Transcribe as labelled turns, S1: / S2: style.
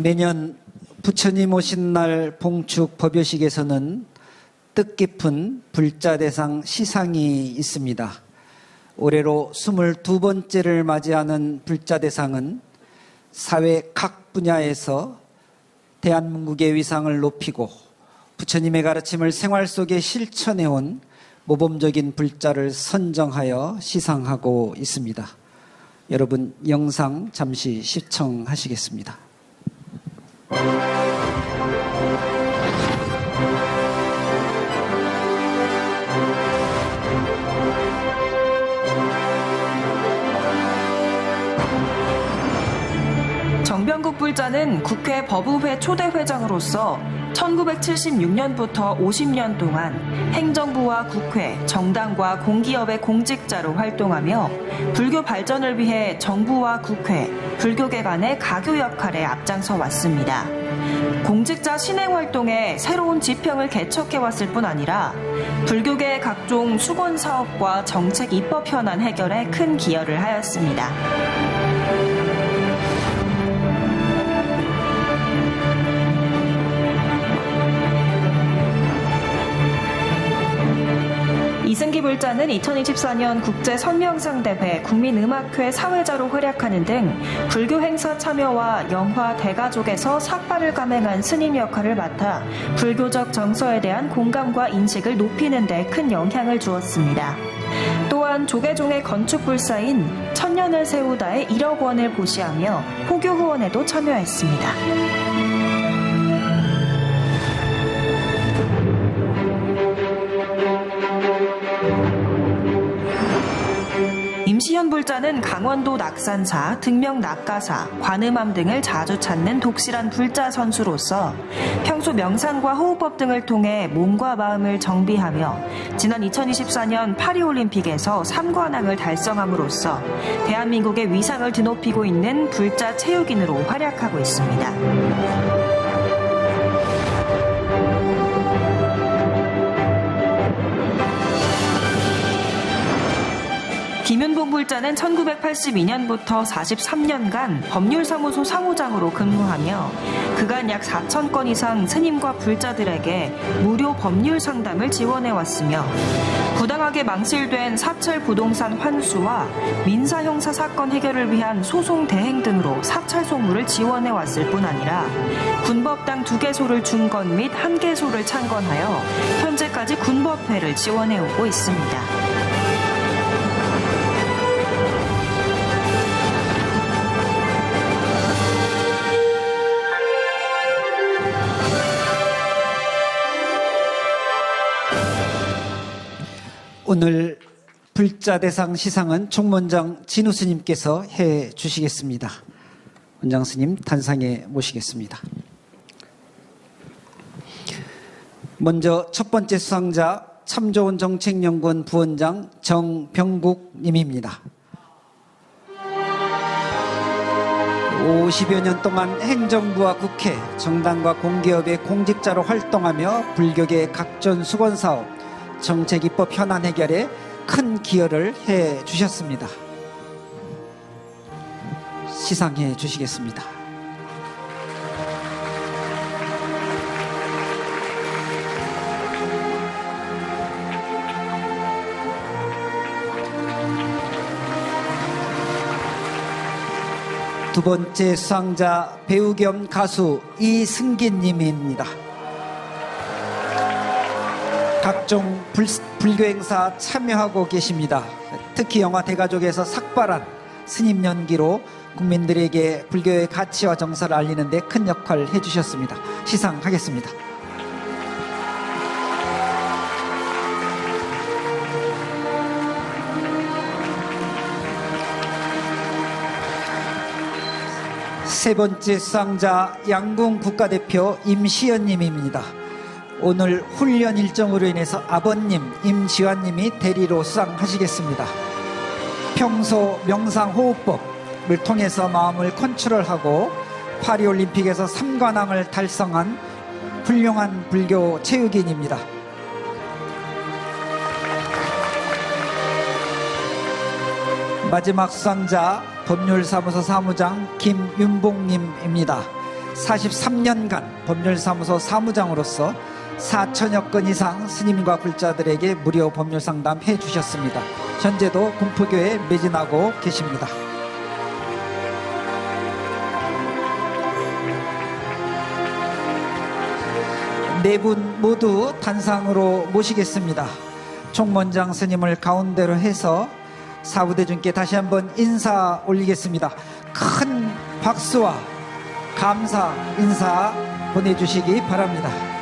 S1: 매년 부처님 오신 날 봉축 법요식에서는 뜻깊은 불자대상 시상이 있습니다. 올해로 22번째를 맞이하는 불자대상은 사회 각 분야에서 대한민국의 위상을 높이고 부처님의 가르침을 생활 속에 실천해온 모범적인 불자를 선정하여 시상하고 있습니다. 여러분 영상 잠시 시청하시겠습니다.
S2: 정병국 불자는 국회 법의회 초대 회장으로서 1976년부터 50년 동안 행정부와 국회, 정당과 공기업의 공직자로 활동하며 불교 발전을 위해 정부와 국회, 불교계 간의 가교 역할에 앞장서 왔습니다. 공직자 신행 활동에 새로운 지평을 개척해 왔을 뿐 아니라 불교계의 각종 수건 사업과 정책 입법 현안 해결에 큰 기여를 하였습니다. 불자는 2024년 국제 선명상 대회 국민음악회 사회자로 활약하는 등 불교 행사 참여와 영화 대가족에서 삭발을 감행한 스님 역할을 맡아 불교적 정서에 대한 공감과 인식을 높이는 데 큰 영향을 주었습니다. 또한 조계종의 건축 불사인 천년을 세우다의 1억 원을 보시하며 호교 후원에도 참여했습니다. 불자는 강원도 낙산사, 등명 낙가사, 관음암 등을 자주 찾는 독실한 불자 선수로서 평소 명상과 호흡법 등을 통해 몸과 마음을 정비하며 지난 2024년 파리올림픽에서 3관왕을 달성함으로써 대한민국의 위상을 드높이고 있는 불자 체육인으로 활약하고 있습니다. 김윤봉 불자는 1982년부터 43년간 법률사무소 사무장으로 근무하며 그간 약 4천 건 이상 스님과 불자들에게 무료 법률 상담을 지원해 왔으며 부당하게 망실된 사찰 부동산 환수와 민사 형사 사건 해결을 위한 소송 대행 등으로 사찰 송무를 지원해 왔을 뿐 아니라 군법당 두 개소를 중건 및 한 개소를 창건하여 현재까지 군법회를 지원해 오고 있습니다.
S1: 오늘 불자 대상 시상은 총무원장 진우 스님께서 해 주시겠습니다. 원장 스님 단상에 모시겠습니다. 먼저 첫 번째 수상자 참 좋은 정책연구원 부원장 정병국 님입니다. 50여 년 동안 행정부와 국회, 정당과 공기업의 공직자로 활동하며 불교계 각종 수건 사업, 정책 입법 현안 해결에 큰 기여를 해 주셨습니다. 시상해 주시겠습니다. 두 번째 수상자 배우 겸 가수 이승긴 님입니다. 각종 불, 불교 행사 참여하고 계십니다. 특히 영화 대가족에서 삭발한 스님 연기로 국민들에게 불교의 가치와 정서를 알리는 데 큰 역할을 해주셨습니다. 시상하겠습니다. 세 번째 수상자 양궁 국가대표 임시연님입니다. 오늘 훈련 일정으로 인해서 아버님 임지환님이 대리로 수상하시겠습니다. 평소 명상 호흡법을 통해서 마음을 컨트롤하고 파리올림픽에서 3관왕을 달성한 훌륭한 불교 체육인입니다. 마지막 수상자 법률사무소 사무장 김윤봉님입니다. 43년간 법률사무소 사무장으로서 4천여 건 이상 스님과 불자들에게 무료 법률 상담해 주셨습니다. 현재도 공포교에 매진하고 계십니다. 네 분 모두 단상으로 모시겠습니다. 총무원장 스님을 가운데로 해서 사부대중께 다시 한번 인사 올리겠습니다. 큰 박수와 감사 인사 보내주시기 바랍니다.